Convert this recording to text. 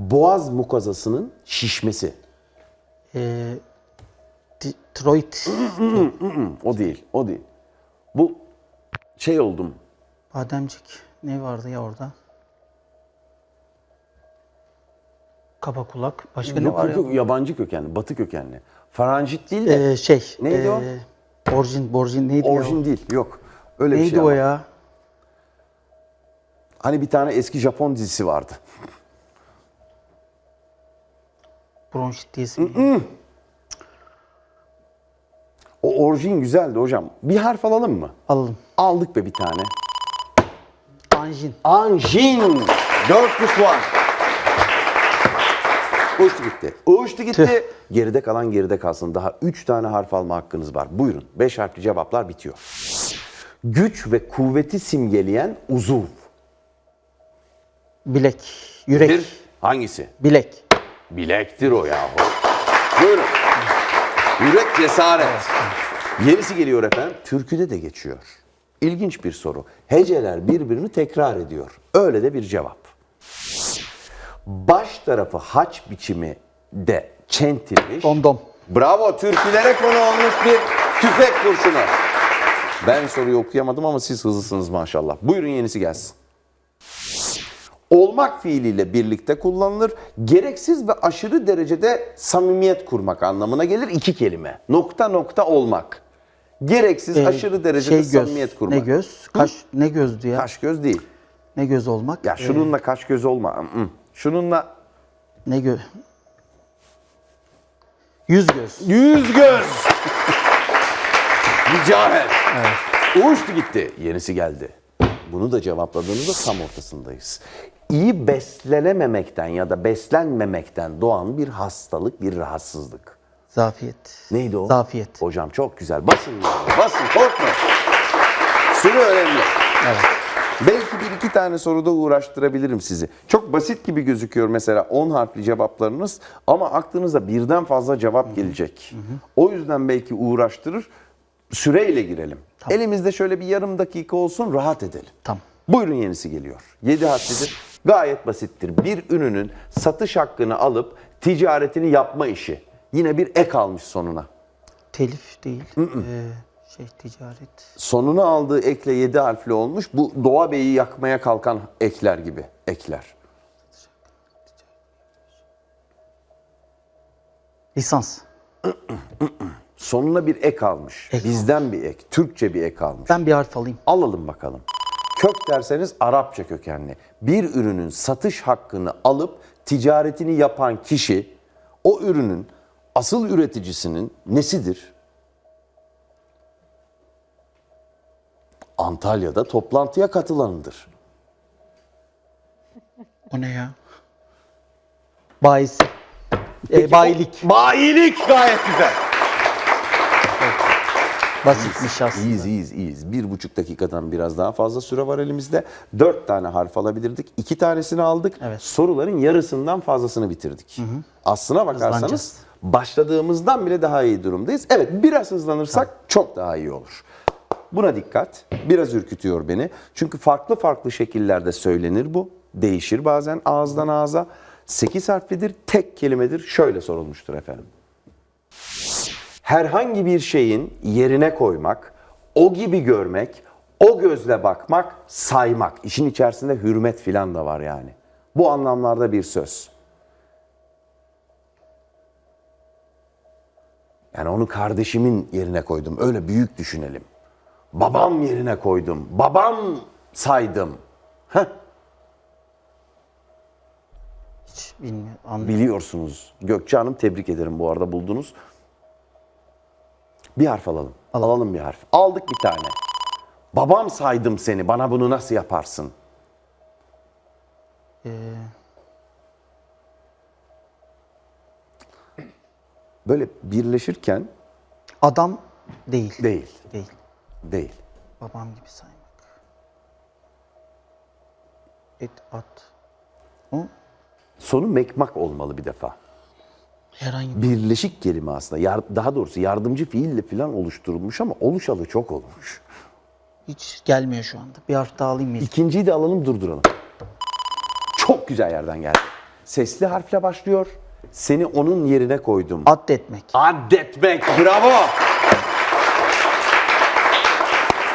Boğaz mukozasının şişmesi. Ee, Detroit. O değil, o değil. Bu şey oldum. Bademcik. Ne vardı ya orada? Kaba kulak. Başka ne Yok, var yok, ya? yabancı kökenli, batı kökenli. Faranjit değil de Ee, şey. Neydi o? ee, Borjin, neydi orijin ya? değil. Yok. Öyle bir Neydi şey o ama. ya? Hani bir tane eski Japon dizisi vardı. Bronşit diyesi mi? O orijin güzeldi hocam. Bir harf alalım mı? Alalım. Aldık be bir tane. Anjin. Anjin. 400 puan. Uçtu gitti. Uçtu gitti. Geride kalan geride kalsın. Daha 3 tane harf alma hakkınız var. Buyurun. 5 harfli cevaplar bitiyor. Güç ve kuvveti simgeleyen uzuv. Bilek. Yürek. Bir. Hangisi? Bilek. Bilektir o yahu. Buyurun. Yürek cesaret. Yenisi geliyor efendim. Türküde de geçiyor. İlginç bir soru. Heceler birbirini tekrar ediyor. Öyle de bir cevap. Baş tarafı haç biçimi de çentilmiş. Dondom. Bravo türkülere konu olmuş bir tüfek kurşunu. Ben soruyu okuyamadım ama siz hızlısınız maşallah. Buyurun yenisi gelsin. Olmak fiiliyle birlikte kullanılır. Gereksiz ve aşırı derecede samimiyet kurmak anlamına gelir iki kelime. Nokta nokta olmak. Gereksiz Ee, aşırı derecede şey göz. samimiyet kurmak. Ne göz? Kaş. Ne gözdü ya? Kaş göz değil. Ne göz olmak? Ya şununla kaş göz olma. Şununla Ne göz? Yüz göz. Yüz göz. Mücahit. Uçtu gitti. Yenisi geldi. Bunu da cevapladığınızda tam ortasındayız. İyi beslenememekten ya da beslenmemekten doğan bir hastalık, bir rahatsızlık. Zafiyet. Neydi o? Zafiyet. Hocam çok güzel. Basın. Basın korkma. Süre önemli. Evet. Belki bir iki tane soruda uğraştırabilirim sizi. Çok basit gibi gözüküyor mesela 10 harfli cevaplarınız ama aklınıza birden fazla cevap gelecek. O yüzden belki uğraştırır. Süreyle girelim. Elimizde şöyle bir yarım dakika olsun rahat edelim. Tamam. Buyurun yenisi geliyor. 7 harflidir. Gayet basittir. Bir ürünün satış hakkını alıp ticaretini yapma işi. Yine bir ek almış sonuna. Telif değil. Ee, şey ticaret. Sonunu aldığı ekle 7 harfli olmuş. Bu Doğa Bey'i yakmaya kalkan ekler gibi. Ekler. Lisans. Sonuna bir ek almış. Ek Bizden bir ek. Türkçe bir ek almış. Ben bir harf alayım. Alalım bakalım. Kök derseniz Arapça kökenli. Bir ürünün satış hakkını alıp ticaretini yapan kişi o ürünün asıl üreticisinin nesidir? Antalya'da toplantıya katılanıdır. O ne ya? Bayisi. Ee, bayilik. Bayilik gayet güzel. Basitmiş aslında. İyiyiz, iyiyiz, iyiyiz. Bir buçuk dakikadan biraz daha fazla süre var elimizde. Dört tane harf alabilirdik. İki tanesini aldık. Evet. Soruların yarısından fazlasını bitirdik. Aslına bakarsanız Hızlanacağız. başladığımızdan bile daha iyi durumdayız. Evet, biraz hızlanırsak çok daha iyi olur. Buna dikkat. Biraz ürkütüyor beni. Çünkü farklı farklı şekillerde söylenir bu. Değişir bazen ağızdan ağza. Sekiz harflidir, tek kelimedir. Şöyle sorulmuştur efendim herhangi bir şeyin yerine koymak, o gibi görmek, o gözle bakmak, saymak. İşin içerisinde hürmet filan da var yani. Bu anlamlarda bir söz. Yani onu kardeşimin yerine koydum. Öyle büyük düşünelim. Babam yerine koydum. Babam saydım. Heh, Hiç bilmiyorum. Biliyorsunuz. Gökçe Hanım tebrik ederim bu arada buldunuz. Bir harf alalım. Alalım bir harf. Aldık bir tane. Babam saydım seni. Bana bunu nasıl yaparsın? Ee, Böyle birleşirken adam değil. değil. Değil. Değil. Babam gibi saymak. Et, at. O Sonu mekmak olmalı bir defa. Herhangi bir Birleşik kelime aslında. Yar- daha doğrusu yardımcı fiille falan oluşturulmuş ama oluşalı çok olmuş. hiç gelmiyor şu anda. Bir harf daha alayım mı? İkinciyi de alalım durduralım. Çok güzel yerden geldi. Sesli harfle başlıyor. Seni onun yerine koydum. Addetmek. Addetmek. Bravo.